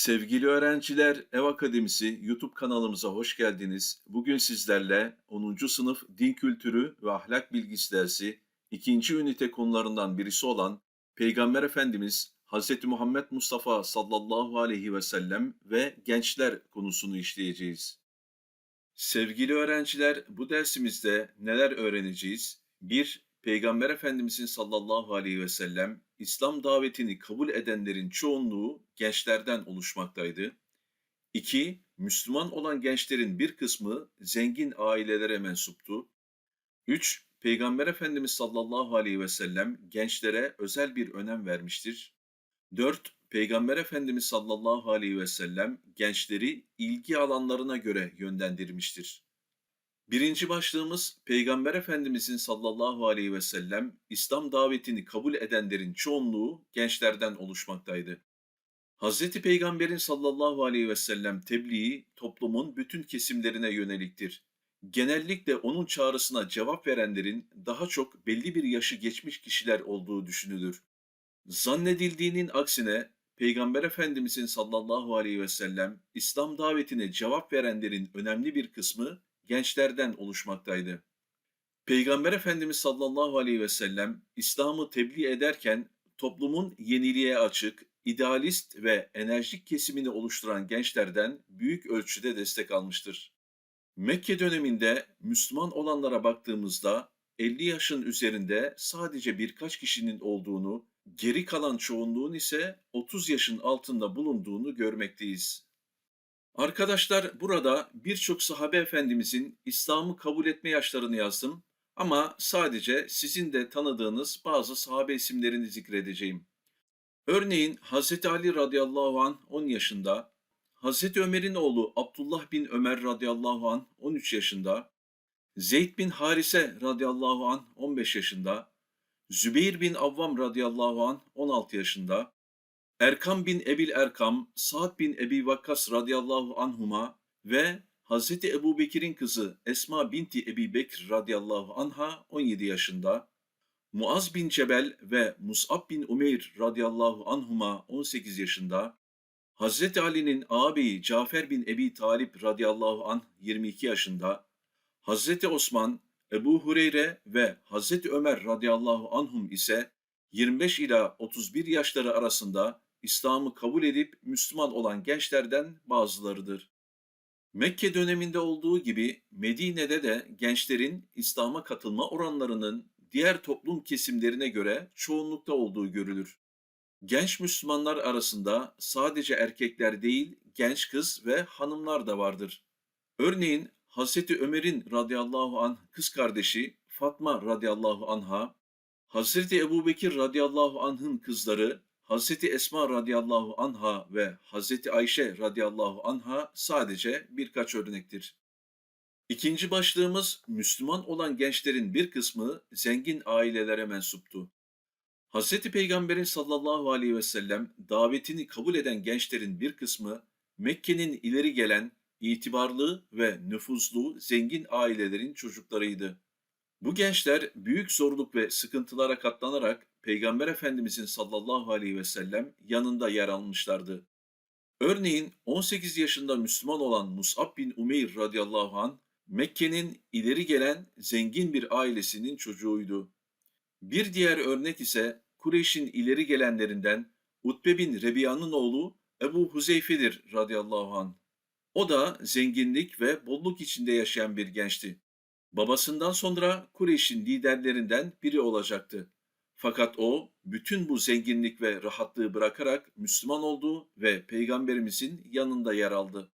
Sevgili öğrenciler, Ev Akademisi YouTube kanalımıza hoş geldiniz. Bugün sizlerle 10. sınıf Din Kültürü ve Ahlak Bilgisi dersi 2. ünite konularından birisi olan Peygamber Efendimiz Hz. Muhammed Mustafa sallallahu aleyhi ve sellem ve gençler konusunu işleyeceğiz. Sevgili öğrenciler, bu dersimizde neler öğreneceğiz? 1. Peygamber Efendimizin sallallahu aleyhi ve sellem İslam davetini kabul edenlerin çoğunluğu gençlerden oluşmaktaydı. 2. Müslüman olan gençlerin bir kısmı zengin ailelere mensuptu. 3. Peygamber Efendimiz sallallahu aleyhi ve sellem gençlere özel bir önem vermiştir. 4. Peygamber Efendimiz sallallahu aleyhi ve sellem gençleri ilgi alanlarına göre yönlendirmiştir. Birinci başlığımız Peygamber Efendimizin sallallahu aleyhi ve sellem İslam davetini kabul edenlerin çoğunluğu gençlerden oluşmaktaydı. Hazreti Peygamberin sallallahu aleyhi ve sellem tebliği toplumun bütün kesimlerine yöneliktir. Genellikle onun çağrısına cevap verenlerin daha çok belli bir yaşı geçmiş kişiler olduğu düşünülür. Zannedildiğinin aksine Peygamber Efendimizin sallallahu aleyhi ve sellem İslam davetine cevap verenlerin önemli bir kısmı gençlerden oluşmaktaydı. Peygamber Efendimiz sallallahu aleyhi ve sellem İslam'ı tebliğ ederken toplumun yeniliğe açık, idealist ve enerjik kesimini oluşturan gençlerden büyük ölçüde destek almıştır. Mekke döneminde Müslüman olanlara baktığımızda 50 yaşın üzerinde sadece birkaç kişinin olduğunu, geri kalan çoğunluğun ise 30 yaşın altında bulunduğunu görmekteyiz. Arkadaşlar burada birçok sahabe efendimizin İslam'ı kabul etme yaşlarını yazdım ama sadece sizin de tanıdığınız bazı sahabe isimlerini zikredeceğim. Örneğin Hz. Ali radıyallahu an 10 yaşında, Hz. Ömer'in oğlu Abdullah bin Ömer radıyallahu an 13 yaşında, Zeyd bin Harise radıyallahu an 15 yaşında, Zübeyir bin Avvam radıyallahu an 16 yaşında, Erkam bin Ebil Erkam, Sa'd bin Ebi Vakkas radıyallahu anhuma ve Hazreti Ebu Bekir'in kızı Esma binti Ebi Bekir radıyallahu anha 17 yaşında, Muaz bin Cebel ve Mus'ab bin Umeyr radıyallahu anhuma 18 yaşında, Hazreti Ali'nin ağabeyi Cafer bin Ebi Talip radıyallahu anh 22 yaşında, Hazreti Osman, Ebu Hureyre ve Hazreti Ömer radıyallahu anhum ise 25 ila 31 yaşları arasında İslam'ı kabul edip Müslüman olan gençlerden bazılarıdır. Mekke döneminde olduğu gibi Medine'de de gençlerin İslam'a katılma oranlarının diğer toplum kesimlerine göre çoğunlukta olduğu görülür. Genç Müslümanlar arasında sadece erkekler değil, genç kız ve hanımlar da vardır. Örneğin Hazreti Ömer'in radıyallahu anh kız kardeşi Fatma radıyallahu anha, Hazreti Ebu Bekir radıyallahu anh'ın kızları Hazreti Esma radıyallahu anha ve Hazreti Ayşe radıyallahu anha sadece birkaç örnektir. İkinci başlığımız Müslüman olan gençlerin bir kısmı zengin ailelere mensuptu. Hazreti Peygamberin sallallahu aleyhi ve sellem davetini kabul eden gençlerin bir kısmı Mekke'nin ileri gelen itibarlı ve nüfuzlu zengin ailelerin çocuklarıydı. Bu gençler büyük zorluk ve sıkıntılara katlanarak Peygamber Efendimizin sallallahu aleyhi ve sellem yanında yer almışlardı. Örneğin 18 yaşında Müslüman olan Mus'ab bin Umeyr radıyallahu an Mekke'nin ileri gelen zengin bir ailesinin çocuğuydu. Bir diğer örnek ise Kureyş'in ileri gelenlerinden Utbe bin Rebiya'nın oğlu Ebu Huzeyfe'dir radıyallahu an. O da zenginlik ve bolluk içinde yaşayan bir gençti. Babasından sonra Kureyş'in liderlerinden biri olacaktı. Fakat o bütün bu zenginlik ve rahatlığı bırakarak Müslüman oldu ve Peygamberimizin yanında yer aldı.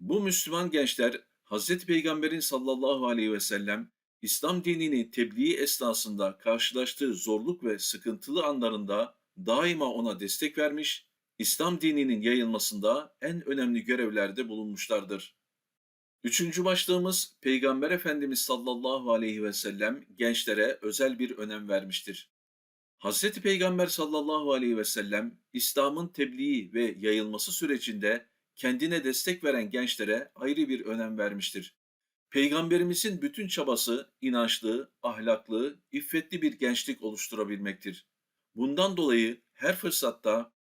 Bu Müslüman gençler Hazreti Peygamberin sallallahu aleyhi ve sellem İslam dinini tebliğ esnasında karşılaştığı zorluk ve sıkıntılı anlarında daima ona destek vermiş, İslam dininin yayılmasında en önemli görevlerde bulunmuşlardır. Üçüncü başlığımız Peygamber Efendimiz sallallahu aleyhi ve sellem gençlere özel bir önem vermiştir. Hazreti Peygamber sallallahu aleyhi ve sellem İslam'ın tebliği ve yayılması sürecinde kendine destek veren gençlere ayrı bir önem vermiştir. Peygamberimizin bütün çabası inançlı, ahlaklı, iffetli bir gençlik oluşturabilmektir. Bundan dolayı her fırsatta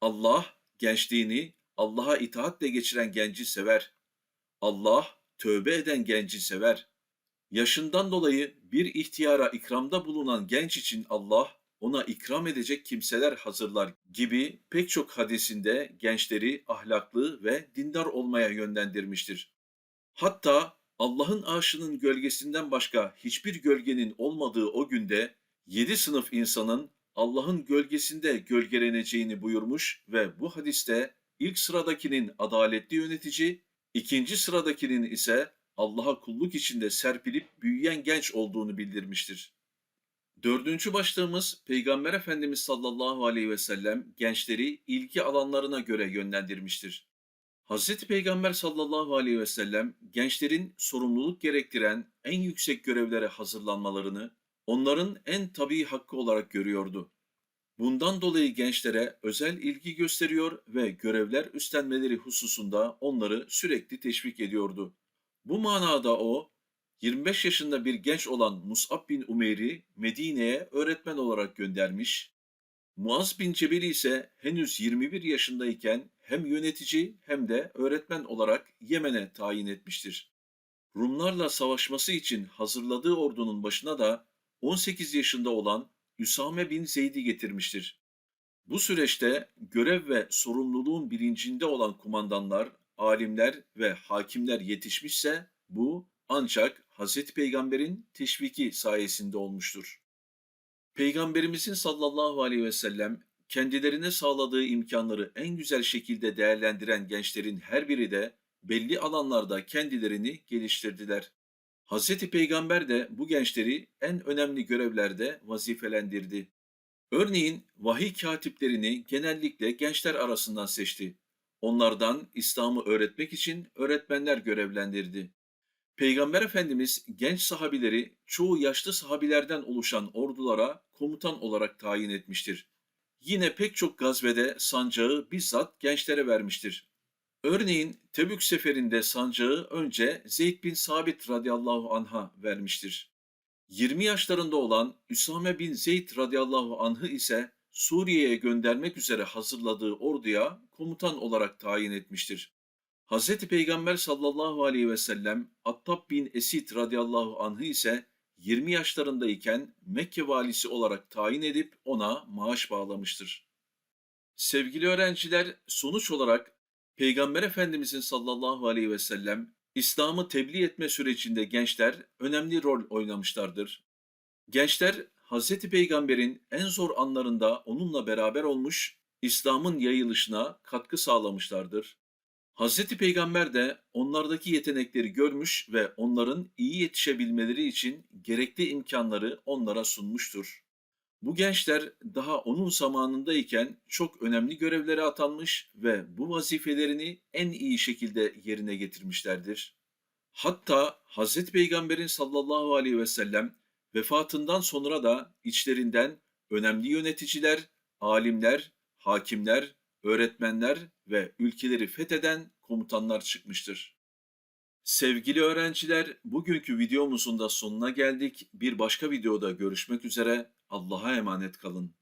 Allah gençliğini Allah'a itaatle geçiren genci sever. Allah tövbe eden genci sever. Yaşından dolayı bir ihtiyara ikramda bulunan genç için Allah ona ikram edecek kimseler hazırlar gibi pek çok hadisinde gençleri ahlaklı ve dindar olmaya yönlendirmiştir. Hatta Allah'ın arşının gölgesinden başka hiçbir gölgenin olmadığı o günde yedi sınıf insanın Allah'ın gölgesinde gölgeleneceğini buyurmuş ve bu hadiste ilk sıradakinin adaletli yönetici, ikinci sıradakinin ise Allah'a kulluk içinde serpilip büyüyen genç olduğunu bildirmiştir. Dördüncü başlığımız Peygamber Efendimiz sallallahu aleyhi ve sellem gençleri ilgi alanlarına göre yönlendirmiştir. Hazreti Peygamber sallallahu aleyhi ve sellem gençlerin sorumluluk gerektiren en yüksek görevlere hazırlanmalarını onların en tabii hakkı olarak görüyordu. Bundan dolayı gençlere özel ilgi gösteriyor ve görevler üstlenmeleri hususunda onları sürekli teşvik ediyordu. Bu manada o, 25 yaşında bir genç olan Mus'ab bin Umeyr'i Medine'ye öğretmen olarak göndermiş, Muaz bin Cebel ise henüz 21 yaşındayken hem yönetici hem de öğretmen olarak Yemen'e tayin etmiştir. Rumlarla savaşması için hazırladığı ordunun başına da 18 yaşında olan Üsame bin Zeyd'i getirmiştir. Bu süreçte görev ve sorumluluğun bilincinde olan kumandanlar, alimler ve hakimler yetişmişse bu ancak Hz. Peygamber'in teşviki sayesinde olmuştur. Peygamberimizin sallallahu aleyhi ve sellem kendilerine sağladığı imkanları en güzel şekilde değerlendiren gençlerin her biri de belli alanlarda kendilerini geliştirdiler. Hz. Peygamber de bu gençleri en önemli görevlerde vazifelendirdi. Örneğin vahiy katiplerini genellikle gençler arasından seçti. Onlardan İslam'ı öğretmek için öğretmenler görevlendirdi. Peygamber Efendimiz genç sahabileri çoğu yaşlı sahabilerden oluşan ordulara komutan olarak tayin etmiştir. Yine pek çok gazvede sancağı bizzat gençlere vermiştir. Örneğin Tebük seferinde sancağı önce Zeyd bin Sabit radıyallahu anh'a vermiştir. 20 yaşlarında olan Üsame bin Zeyd radıyallahu anh'ı ise Suriye'ye göndermek üzere hazırladığı orduya komutan olarak tayin etmiştir. Hz. Peygamber sallallahu aleyhi ve sellem Attab bin Esid radıyallahu anh'ı ise 20 yaşlarındayken Mekke valisi olarak tayin edip ona maaş bağlamıştır. Sevgili öğrenciler, sonuç olarak Peygamber Efendimizin sallallahu aleyhi ve sellem İslam'ı tebliğ etme sürecinde gençler önemli rol oynamışlardır. Gençler Hz. Peygamber'in en zor anlarında onunla beraber olmuş, İslam'ın yayılışına katkı sağlamışlardır. Hz. Peygamber de onlardaki yetenekleri görmüş ve onların iyi yetişebilmeleri için gerekli imkanları onlara sunmuştur. Bu gençler daha onun zamanındayken çok önemli görevlere atanmış ve bu vazifelerini en iyi şekilde yerine getirmişlerdir. Hatta Hz. Peygamber'in sallallahu aleyhi ve sellem vefatından sonra da içlerinden önemli yöneticiler, alimler, hakimler, öğretmenler ve ülkeleri fetheden komutanlar çıkmıştır. Sevgili öğrenciler, bugünkü videomuzun da sonuna geldik. Bir başka videoda görüşmek üzere. Allah'a emanet kalın.